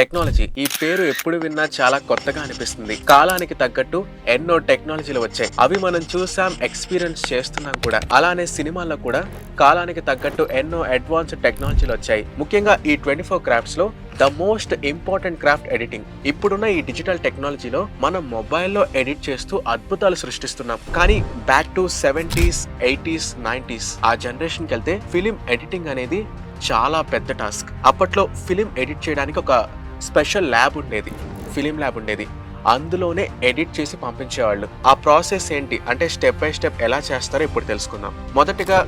Technology ఈ పేరు ఎప్పుడు విన్నా చాలా కొత్తగా అనిపిస్తుంది. కాలానికి తగ్గట్టు ఎన్నో టెక్నాలజీలు వచ్చాయి. అవి మనం చూసాం ఎక్స్పీరియన్స్ చేస్తున్నాం కూడా. అలానే సినిమాల్లో కూడా కాలానికి తగ్గట్టు ఎన్నో అడ్వాన్స్డ్ టెక్నాలజీలు వచ్చాయి. ముఖ్యంగా ఈ twenty four క్రాఫ్ట్స్లో the most important craft editing. ఇప్పుడున్న ఈ డిజిటల్ టెక్నాలజీలో మనం మొబైల్లో ఎడిట్ చేస్తూ అద్భుతాలు సృష్టిస్తున్నాం. కానీ back to seventies eighties nineties ఆ జనరేషన్కి వెళ్తే ఫిలిం ఎడిటింగ్ అనేది చాలా పెద్ద టాస్క్ అప్పట్లో ఫిలిం ఎడిట్ చేయడానికి ఒక స్పెషల్ ల్యాబ్ ఉండేది ఫిలిం ల్యాబ్ ఉండేది. అందులోనే ఎడిట్ చేసి పంపించేవాళ్ళు. ఆ ప్రాసెస్ ఏంటి? అంటే స్టెప్ బై స్టెప్ ఎలా చేస్తారో ఇప్పుడు తెలుసుకుందాం. మొదటగా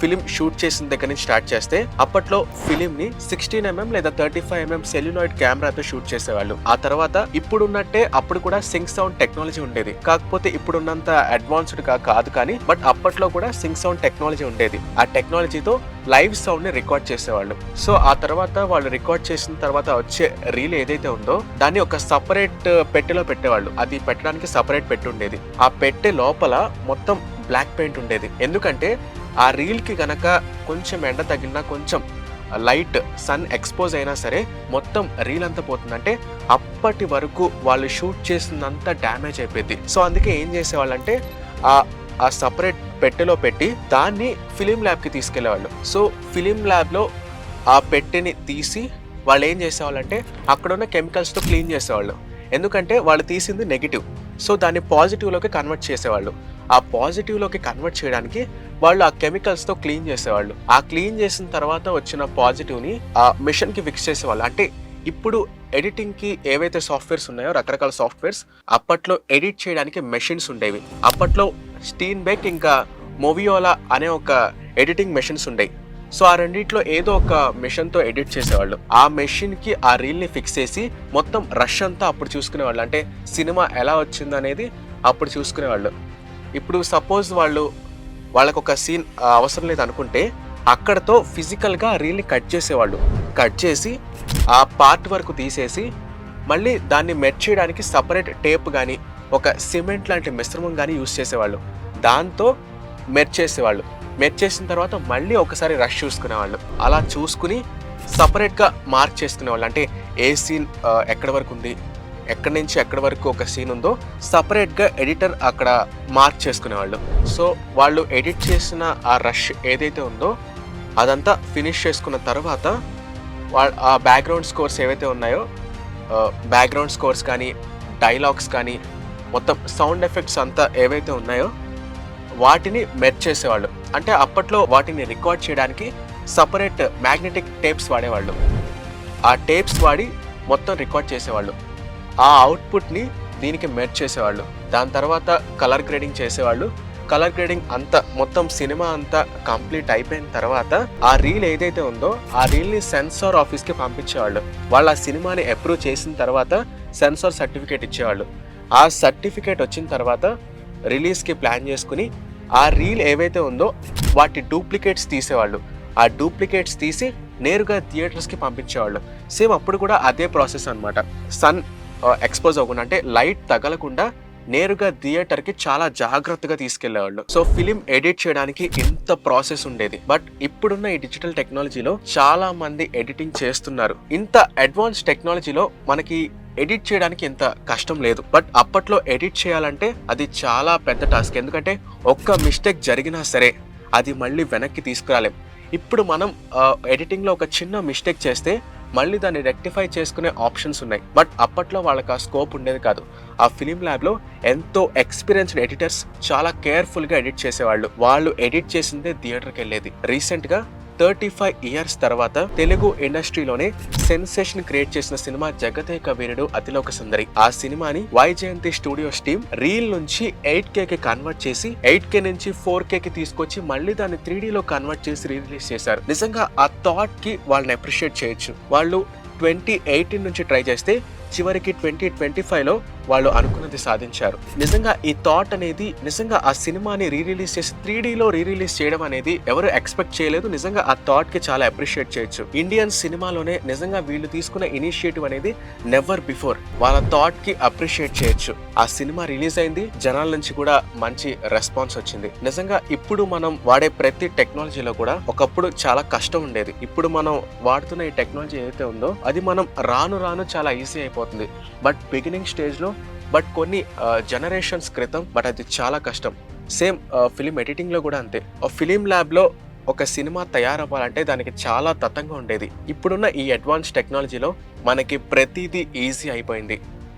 ఫిలిం షూట్ చేసిన దగ్గర నుంచి స్టార్ట్ చేస్తే అప్పట్లో ఫిలిం ని సిక్స్టీన్ ఎంఎం లేదా థర్టీ ఫైవ్ ఎంఎం సెల్యులాయిడ్ కెమెరాతో షూట్ చేసేవాళ్ళు. ఆ తర్వాత ఇప్పుడున్నట్టే అప్పుడు కూడా సింక్ సౌండ్ టెక్నాలజీ ఉండేది. కాకపోతే ఇప్పుడున్నంత అడ్వాన్స్డ్గా కాదు కానీ బట్ అప్పట్లో కూడా సింక్ సౌండ్ టెక్నాలజీ ఉండేది. ఆ టెక్నాలజీతో లైవ్ సౌండ్ని రికార్డ్ చేసేవాళ్ళు. సో ఆ తర్వాత వాళ్ళు రికార్డ్ చేసిన తర్వాత వచ్చే రీల్ ఏదైతే ఉందో దాన్ని ఒక సపరేట్ పెట్టెలో పెట్టేవాళ్ళు. అది పెట్టడానికి సపరేట్ పెట్టి ఉండేది. ఆ పెట్టె లోపల మొత్తం బ్లాక్ పెయింట్ ఉండేది. ఎందుకంటే ఆ రీల్కి గనక కొంచెం ఎండ తగిలినా కొంచెం లైట్ సన్ ఎక్స్పోజ్ అయినా సరే మొత్తం రీల్ అంతా పోతుందంటే అప్పటి వరకు వాళ్ళు షూట్ చేసినంత డ్యామేజ్ అయిపోయింది. సో అందుకే ఏం చేసేవాళ్ళంటే ఆ ఆ సపరేట్ పెట్టెలో పెట్టి దాన్ని ఫిలిం ల్యాబ్కి తీసుకెళ్ళేవాళ్ళు సో ఫిలిం ల్యాబ్లో ఆ పెట్టెని తీసి వాళ్ళు ఏం చేసేవాళ్ళంటే అక్కడ ఉన్న కెమికల్స్తో క్లీన్ చేసేవాళ్ళు. ఎందుకంటే వాళ్ళు తీసింది నెగిటివ్ సో దాన్ని పాజిటివ్లోకి కన్వర్ట్ చేసేవాళ్ళు. ఆ పాజిటివ్లోకి కన్వర్ట్ చేయడానికి వాళ్ళు ఆ కెమికల్స్తో క్లీన్ చేసేవాళ్ళు. ఆ క్లీన్ చేసిన తర్వాత వచ్చిన పాజిటివ్ని ఆ మిషన్కి ఫిక్స్ చేసేవాళ్ళు. అంటే ఇప్పుడు ఎడిటింగ్కి ఏవైతే సాఫ్ట్వేర్స్ ఉన్నాయో రకరకాల సాఫ్ట్వేర్స్ అప్పట్లో ఎడిట్ చేయడానికి మెషిన్స్ ఉండేవి. అప్పట్లో స్టీన్ బెక్ ఇంకా మొవియోలా అనే ఒక ఎడిటింగ్ మెషిన్స్ ఉండేవి సో ఆ రెండిట్లో ఏదో ఒక మెషిన్తో ఎడిట్ చేసేవాళ్ళు. ఆ మెషిన్కి ఆ రీల్ని ఫిక్స్ చేసి మొత్తం రష్ అంతా అప్పుడు చూసుకునేవాళ్ళు. అంటే సినిమా ఎలా వచ్చింది అనేది అప్పుడు చూసుకునేవాళ్ళు. ఇప్పుడు సపోజ్ వాళ్ళు వాళ్ళకు ఒక సీన్ అవసరం లేదు అనుకుంటే అక్కడతో ఫిజికల్గా రీల్ని కట్ చేసేవాళ్ళు. కట్ చేసి ఆ పార్ట్ వరకు తీసేసి మళ్ళీ దాన్ని మెట్ చేయడానికి సపరేట్ టేప్ కానీ ఒక సిమెంట్ లాంటి మిశ్రమం కానీ యూస్ చేసేవాళ్ళు. దాంతో మెర్చేసేవాళ్ళు మెర్చేసిన చేసిన తర్వాత మళ్ళీ ఒకసారి రష్ చూసుకునేవాళ్ళు. అలా చూసుకుని సపరేట్గా మార్క్ చేసుకునేవాళ్ళు. అంటే ఏ సీన్ ఎక్కడి వరకు ఉంది ఎక్కడి నుంచి ఎక్కడి వరకు ఒక సీన్ ఉందో సపరేట్గా ఎడిటర్ అక్కడ మార్క్ చేసుకునేవాళ్ళు. సో వాళ్ళు ఎడిట్ చేసిన ఆ రష్ ఏదైతే ఉందో అదంతా ఫినిష్ చేసుకున్న తర్వాత వా- ఆ బ్యాక్గ్రౌండ్ స్కోర్స్ ఏవైతే ఉన్నాయో బ్యాక్గ్రౌండ్ స్కోర్స్ కానీ డైలాగ్స్ కానీ మొత్తం సౌండ్ ఎఫెక్ట్స్ అంతా ఏవైతే ఉన్నాయో వాటిని మెర్చ్ చేసేవాళ్ళు. అంటే అప్పట్లో వాటిని రికార్డ్ చేయడానికి సపరేట్ మ్యాగ్నెటిక్ టేప్స్ వాడేవాళ్ళు. ఆ టేప్స్ వాడి మొత్తం రికార్డ్ చేసేవాళ్ళు. ఆ అవుట్పుట్ని దీనికి మెర్చ్ చేసేవాళ్ళు. దాని తర్వాత కలర్ గ్రేడింగ్ చేసేవాళ్ళు. కలర్ గ్రేడింగ్ అంతా మొత్తం సినిమా అంతా కంప్లీట్ అయిపోయిన తర్వాత ఆ రీల్ ఏదైతే ఉందో ఆ రీల్ని సెన్సార్ ఆఫీస్కి పంపించేవాళ్ళు. వాళ్ళు ఆ సినిమాని అప్రూవ్ చేసిన తర్వాత సెన్సార్ సర్టిఫికేట్ ఇచ్చేవాళ్ళు. ఆ సర్టిఫికేట్ వచ్చిన తర్వాత రిలీజ్కి ప్లాన్ చేసుకుని ఆ రీల్ ఏవైతే ఉందో వాటి డూప్లికేట్స్ తీసేవాళ్ళు. ఆ డూప్లికేట్స్ తీసి నేరుగా థియేటర్స్కి పంపించేవాళ్ళు. సేమ్ అప్పుడు కూడా అదే ప్రాసెస్ అనమాట సన్ ఎక్స్పోజ్ అవ్వకుండా అంటే లైట్ తగలకుండా నేరుగా థియేటర్కి చాలా జాగ్రత్తగా తీసుకెళ్ళేవాళ్ళు. సో ఫిలిం ఎడిట్ చేయడానికి ఇంత ప్రాసెస్ ఉండేది. బట్ ఇప్పుడున్న ఈ డిజిటల్ టెక్నాలజీలో చాలా మంది ఎడిటింగ్ చేస్తున్నారు. ఇంత అడ్వాన్స్ టెక్నాలజీలో మనకి ఎడిట్ చేయడానికి ఇంత కష్టం లేదు. బట్ అప్పట్లో ఎడిట్ చేయాలంటే అది చాలా పెద్ద టాస్క్. ఎందుకంటే ఒక్క మిస్టేక్ జరిగినా సరే అది మళ్ళీ వెనక్కి తీసుకురాలేం. ఇప్పుడు మనం ఎడిటింగ్లో ఒక చిన్న మిస్టేక్ చేస్తే మళ్ళీ దాన్ని రెక్టిఫై చేసుకునే ఆప్షన్స్ ఉన్నాయి. బట్ అప్పట్లో వాళ్ళకి ఆ స్కోప్ ఉండేది కాదు. ఆ ఫిలిం ల్యాబ్లో ఎంతో ఎక్స్పీరియన్స్డ్ ఎడిటర్స్ చాలా కేర్ఫుల్గా ఎడిట్ చేసేవాళ్ళు. వాళ్ళు ఎడిట్ చేసిందే థియేటర్కి వెళ్ళేది. రీసెంట్గా థర్టీ ఫైవ్ ఇయర్స్ తర్వాత తెలుగు ఇండస్ట్రీలోనే సెన్సేషన్ క్రియేట్ చేసిన సినిమా జగతేక వీరుడు అతిలోక సుందరి. ఆ సినిమాని వైజయంతి స్టూడియోస్ టీమ్ రీల్ నుంచి ఎయిట్ కే కి కన్వర్ట్ చేసి ఎయిట్ కే నుంచి ఫోర్ కే కి తీసుకొచ్చి మళ్ళీ దాన్ని త్రీ లో కన్వర్ట్ చేసి రిలీజ్ చేశారు. నిజంగా ఆ థాట్కి వాళ్ళని అప్రిషియేట్ చేయొచ్చు. వాళ్ళు ట్వంటీ ఎయిటీన్ నుంచి ట్రై చేస్తే చివరికి ట్వంటీ ట్వంటీ ఫైవ్లో వాళ్ళు అనుకున్నది సాధించారు. నిజంగా ఈ థాట్ అనేది నిజంగా ఆ సినిమాని రీ రిలీజ్ చేసి త్రీ లో రీ రిలీజ్ చేయడం అనేది ఎవరు ఎక్స్పెక్ట్ చేయలేదు. నిజంగా ఆ థాట్కి చాలా అప్రిషియేట్ చేయొచ్చు. ఇండియన్ సినిమాలోనే నిజంగా వీళ్ళు తీసుకున్న ఇనిషియేటివ్ అనేది నెవర్ బిఫోర్ వాళ్ళ థాట్కి అప్రిషియేట్ చేయొచ్చు. ఆ సినిమా రిలీజ్ అయింది. జనాల నుంచి కూడా మంచి రెస్పాన్స్ వచ్చింది. నిజంగా ఇప్పుడు మనం వాడే ప్రతి టెక్నాలజీలో కూడా ఒకప్పుడు చాలా కష్టం ఉండేది. ఇప్పుడు మనం వాడుతున్న ఈ టెక్నాలజీ ఏదైతే ఉందో అది మనం రాను రాను చాలా ఈజీ అయిపోతుంది. బట్ బిగినింగ్ స్టేజ్లో బట్ కొన్ని జనరేషన్స్ క్రితం బట్ అది చాలా కష్టం. సేమ్ ఫిలిం ఎడిటింగ్లో కూడా అంతే. ఫిలిం ల్యాబ్లో ఒక సినిమా తయారవ్వాలంటే దానికి చాలా తతంగా ఉండేది. ఇప్పుడున్న ఈ అడ్వాన్స్ టెక్నాలజీలో మనకి ప్రతిదీ ఈజీ అయిపోయింది.